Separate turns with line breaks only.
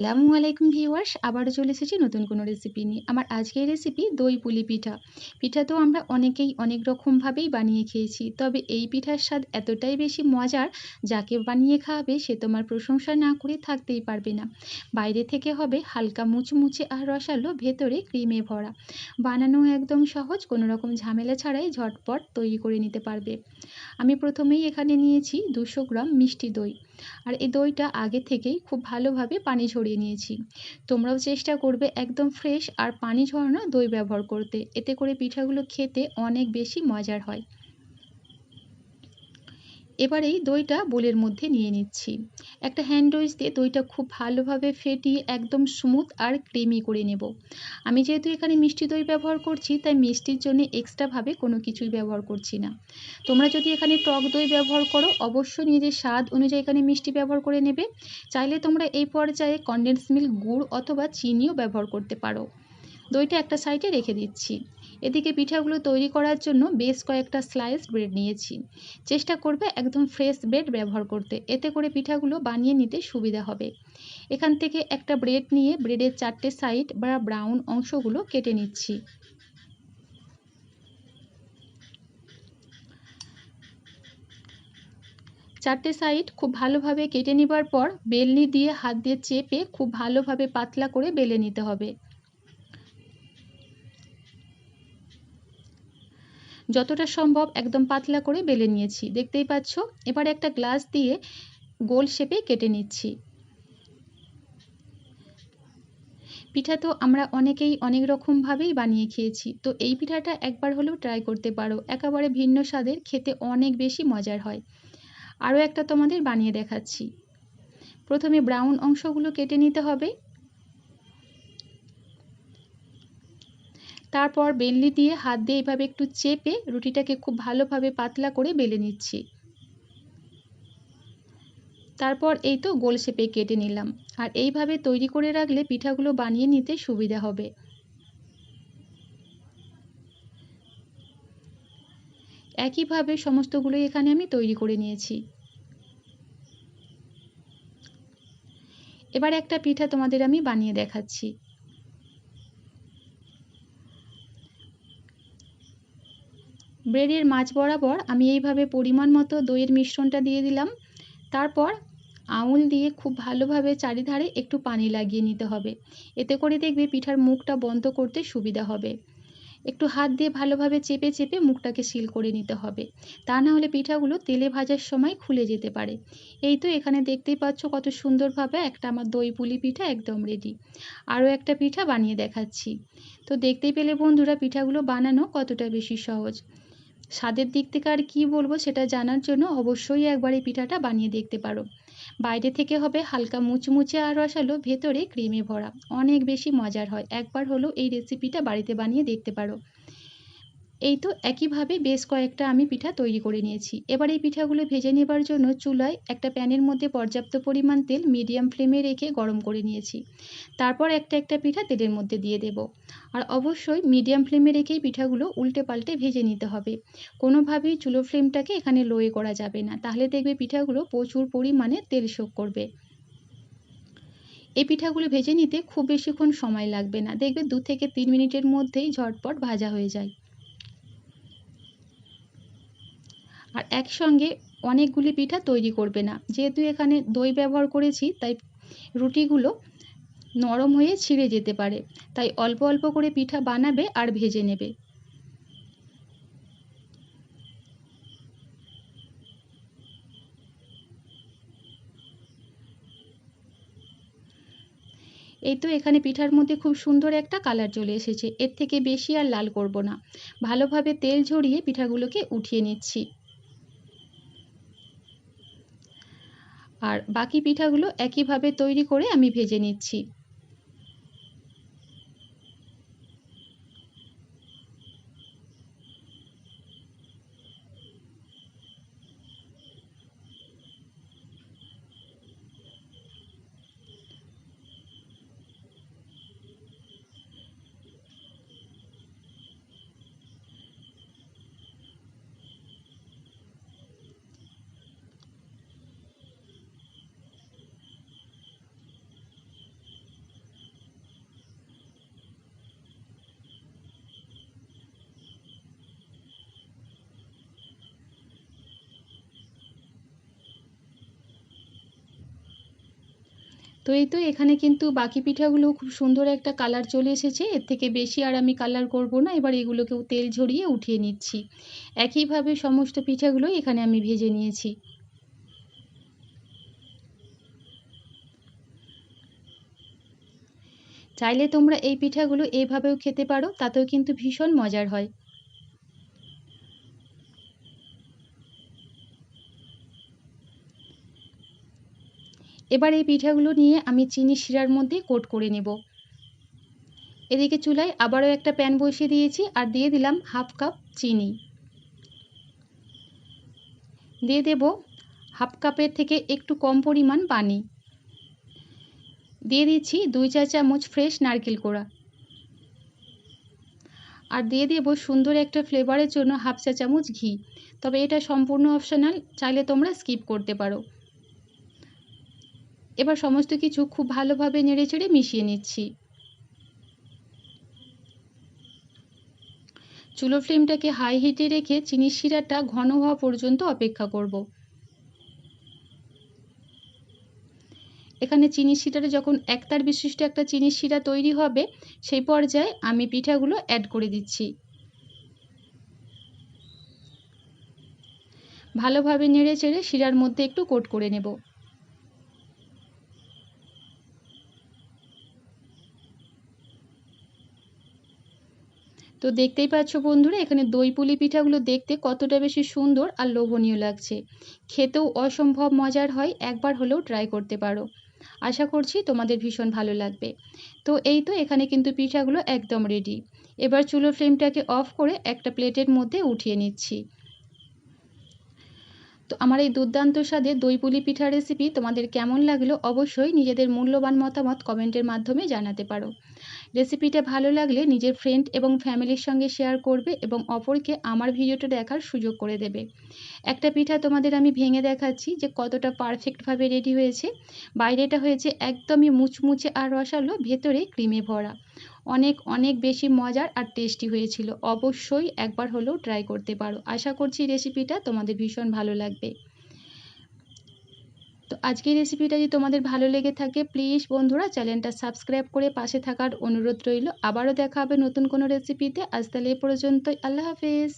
আসসালামু আলাইকুম ভিউয়ার্স, আবারও চলে এসেছি নতুন কোনো রেসিপি নিয়ে। আমার আজকের রেসিপি দই পুলি পিঠা। পিঠা তো আমরা অনেকেই অনেক রকমভাবেই বানিয়ে খেয়েছি, তবে এই পিঠার স্বাদ এতটাই বেশি মজার যাকে বানিয়ে খাওয়াবে সে তোমার প্রশংসা না করে থাকতেই পারবে না। বাইরে থেকে হবে হালকা মুচমুচে আর রসালো ভেতরে ক্রিমে ভরা। বানানো একদম সহজ, কোনো রকম ঝামেলা ছাড়াই ঝটপট তৈরি করে নিতে পারবে। আমি প্রথমেই এখানে নিয়েছি দুশো গ্রাম মিষ্টি দই। আর এই দইটা আগে থেকেই খুব ভালোভাবে পানি ঝরিয়ে নিয়েছি। তোমরাও চেষ্টা করবে একদম ফ্রেশ আর পানি ঝরানো দই ব্যবহার করতে। এতে করে পিঠাগুলো খেতে অনেক বেশি মজার হয়। এবার এই দইটা বোলের মধ্যে নিয়ে নিচ্ছি। একটা হ্যান্ড উইচ দিয়ে দইটা খুব ভালোভাবে ফেটিয়ে একদম স্মুথ আর ক্রিমি করে নেব। আমি যেহেতু এখানে মিষ্টি দই ব্যবহার করছি, তাই মিষ্টির জন্য এক্সট্রাভাবে কোনো কিছুই ব্যবহার করছি না। তোমরা যদি এখানে টক দই ব্যবহার করো, অবশ্যই নিজের স্বাদ অনুযায়ী এখানে মিষ্টি ব্যবহার করে নেবে। চাইলে তোমরা এই পর্যায়ে কনডেন্স মিল্ক গুড় অথবা চিনিও ব্যবহার করতে পারো। দইটা একটা সাইডে রেখে দিচ্ছি। এদিকে পিঠাগুলো তৈরি করার জন্য বেশ কয়েকটা স্লাইস ব্রেড নিয়েছি। চেষ্টা করবে একদম ফ্রেশ ব্রেড ব্যবহার করতে। এতে করে পিঠাগুলো বানিয়ে নিতে সুবিধা হবে। এখান থেকে একটা ব্রেড নিয়ে ব্রেডের চারটে সাইড বা ব্রাউন অংশগুলো কেটে নিচ্ছি। চারটে সাইড খুব ভালোভাবে কেটে নেবার পর বেলনি দিয়ে হাত দিয়ে চেপে খুব ভালোভাবে পাতলা করে বেলে নিতে হবে। যতটা সম্ভব একদম পাতলা করে বেলে নিয়েছি। দেখতেই পাচ্ছ, এবার একটা গ্লাস দিয়ে গোল শেপে কেটে নিচ্ছি। পিঠা তো আমরা অনেকেই অনেক রকমভাবেই বানিয়ে খেয়েছি, তো এই পিঠাটা একবার হলেও ট্রাই করতে পারো। একেবারে ভিন্ন স্বাদের, খেতে অনেক বেশি মজার হয়। আরও একটা তোমাদের বানিয়ে দেখাচ্ছি। প্রথমে ব্রাউন অংশগুলো কেটে নিতে হবে। তারপর বেলনি দিয়ে হাত দিয়ে এইভাবে একটু চেপে রুটিটাকে খুব ভালোভাবে পাতলা করে বেলে নিচ্ছি। তারপর এই তো গোল শেপে কেটে নিলাম। আর এইভাবে তৈরি করে রাখলে পিঠাগুলো বানিয়ে নিতে সুবিধা হবে। একইভাবে সমস্তগুলোই এখানে আমি তৈরি করে নিয়েছি। এবার একটা পিঠা তোমাদের আমি বানিয়ে দেখাচ্ছি। ব্রেডের মাছ বরাবর আমি এইভাবে পরিমাণ মতো দইয়ের মিশ্রণটা দিয়ে দিলাম। তারপর আঙুল দিয়ে খুব ভালোভাবে চারিধারে একটু পানি লাগিয়ে নিতে হবে। এতে করে দেখবে পিঠার মুখটা বন্ধ করতে সুবিধা হবে। একটু হাত দিয়ে ভালোভাবে চেপে চেপে মুখটাকে সিল করে নিতে হবে। তা না হলে পিঠাগুলো তেলে ভাজার সময় খুলে যেতে পারে। এই তো এখানে দেখতেই পাচ্ছ কত সুন্দরভাবে একটা আমার দই পুলি পিঠা একদম রেডি আরও একটা পিঠা বানিয়ে দেখাচ্ছি। তো দেখতেই পেলে বন্ধুরা, পিঠাগুলো বানানো কতটা বেশি সহজ। স্বাদের দিক থেকে আর কী বলব সেটা জানার জন্য অবশ্যই একবার এই পিঠাটা বানিয়ে দেখতে পারো। বাইরে থেকে হবে হালকা মুচমুচে আর রসালো, ভেতরে ক্রিমে ভরা। অনেক বেশি মজার হয়। একবার হলো এই রেসিপিটা বাড়িতে বানিয়ে দেখতে পারো। এই তো একইভাবে বেশ কয়েকটা আমি পিঠা তৈরি করে নিয়েছি। এবার এই পিঠাগুলো ভেজে নেবার জন্য চুলায় একটা প্যানের মধ্যে পর্যাপ্ত পরিমাণ তেল মিডিয়াম ফ্লেমে রেখে গরম করে নিয়েছি। তারপর একটা একটা পিঠা তেলের মধ্যে দিয়ে দেব। আর অবশ্যই মিডিয়াম ফ্লেমে রেখেই পিঠাগুলো উল্টে পাল্টে ভেজে নিতে হবে। কোনোভাবেই চুলো ফ্লেমটাকে এখানে লোয়ে করা যাবে না। তাহলে দেখবে পিঠাগুলো প্রচুর পরিমাণে তেল শোক করবে। এই পিঠাগুলো ভেজে নিতে খুব বেশিক্ষণ সময় লাগবে না। দেখবে দু থেকে তিন মিনিটের মধ্যেই ঝটপট ভাজা হয়ে যায়। আর একসঙ্গে অনেকগুলি পিঠা তৈরি করবে না। যেহেতু এখানে দই ব্যবহার করেছি, তাই রুটিগুলো নরম হয়ে ছিঁড়ে যেতে পারে। তাই অল্প অল্প করে পিঠা বানাবে আর ভেজে নেবে। এই তো এখানে পিঠার মধ্যে খুব সুন্দর একটা কালার চলে এসেছে। এর থেকে বেশি আর লাল করব না। ভালোভাবে তেল ঝরিয়ে পিঠাগুলোকে উঠিয়ে নিচ্ছি। আর বাকি পিঠাগুলো একইভাবে তৈরি করে আমি ভেজে নিচ্ছি। তো এই তো এখানে কিন্তু বাকি পিঠাগুলো খুব সুন্দর একটা কালার চলে এসেছে। এর থেকে বেশি আর আমি কালার করব না। এবার এগুলোকেও তেল ঝরিয়ে উঠিয়ে নিচ্ছি। একইভাবে সমস্ত পিঠাগুলো এখানে আমি ভেজে নিয়েছি। চাইলে তোমরা এই পিঠাগুলো এইভাবেও খেতে পারো, তাতেও কিন্তু ভীষণ মজার হয়। এবার এই পিঠাগুলো নিয়ে আমি চিনি শিরার মধ্যে কোট করে নেব। এদিকে চুলায় আবারও একটা প্যান বসিয়ে দিয়েছি আর দিয়ে দিলাম হাফ কাপ চিনি। দিয়ে দেব হাফ কাপের থেকে একটু কম পরিমাণ পানি। দিয়ে দিচ্ছি দুই চা চামচ ফ্রেশ নারকেল কোড়া। আর দিয়ে দেব সুন্দর একটা ফ্লেভারের জন্য হাফ চা চামচ ঘি। তবে এটা সম্পূর্ণ অপশনাল চাইলে তোমরা স্কিপ করতে পারো। এবার সমস্ত কিছু খুব ভালোভাবে নেড়ে চেড়ে মিশিয়ে নিচ্ছি। চুলো ফ্লেমটাকে হাই হিটে রেখে চিনির শিরাটা ঘন হওয়া পর্যন্ত অপেক্ষা করব। এখানে চিনির শিরাটা যখন একতার বিশিষ্ট একটা চিনির শিরা তৈরি হবে, সেই পর্যায়ে আমি পিঠাগুলো অ্যাড করে দিচ্ছি। ভালোভাবে নেড়ে চেড়ে শিরার মধ্যে একটু কোট করে নেব। তো দেখতেই পাচ্ছ বন্ধুরা, এখানে দই পুলি পিঠাগুলো দেখতে কতটা বেশি সুন্দর আর লোভনীয় লাগছে। খেতেও অসম্ভব মজার হয়, একবার হলেও ট্রাই করতে পারো। আশা করছি তোমাদের ভীষণ ভালো লাগবে। তো এই তো, এখানে কিন্তু পিঠাগুলো একদম রেডি এবার চুলো ফ্লেমটাকে অফ করে একটা প্লেটের মধ্যে উঠিয়ে নিচ্ছি। তো আমার এই দুর্দান্ত স্বাদে দই পুলি পিঠার রেসিপি তোমাদের কেমন লাগল অবশ্যই নিজেদের মূল্যবান মতামত কমেন্টের মাধ্যমে জানাতে পারো। রেসিপিটা ভালো লাগলে নিজের ফ্রেন্ড এবং ফ্যামিলির সঙ্গে শেয়ার করবে এবং অপরকে আমার ভিডিওটা দেখার সুযোগ করে দেবে। একটা পিঠা তোমাদের আমি ভেঙে দেখাচ্ছি যে কতটা পারফেক্টভাবে রেডি হয়েছে। বাইরেটা হয়েছে একদমই মুচমুচে আর রসালো, ভেতরে ক্রিমে ভরা। অনেক অনেক বেশি মজার আর টেস্টি হয়েছিল। অবশ্যই একবার হলেও ট্রাই করতে পারো। আশা করছি রেসিপিটা তোমাদের ভীষণ ভালো লাগবে। তো আজকের রেসিপিটা যদি তোমাদের ভালো লেগে থাকে প্লিজ বন্ধুরা চ্যানেলটা সাবস্ক্রাইব করে পাশে থাকার অনুরোধ রইল। আবারও দেখা হবে নতুন কোনো রেসিপিতে আজ তাহলে এ পর্যন্তই। আল্লাহ হাফেজ।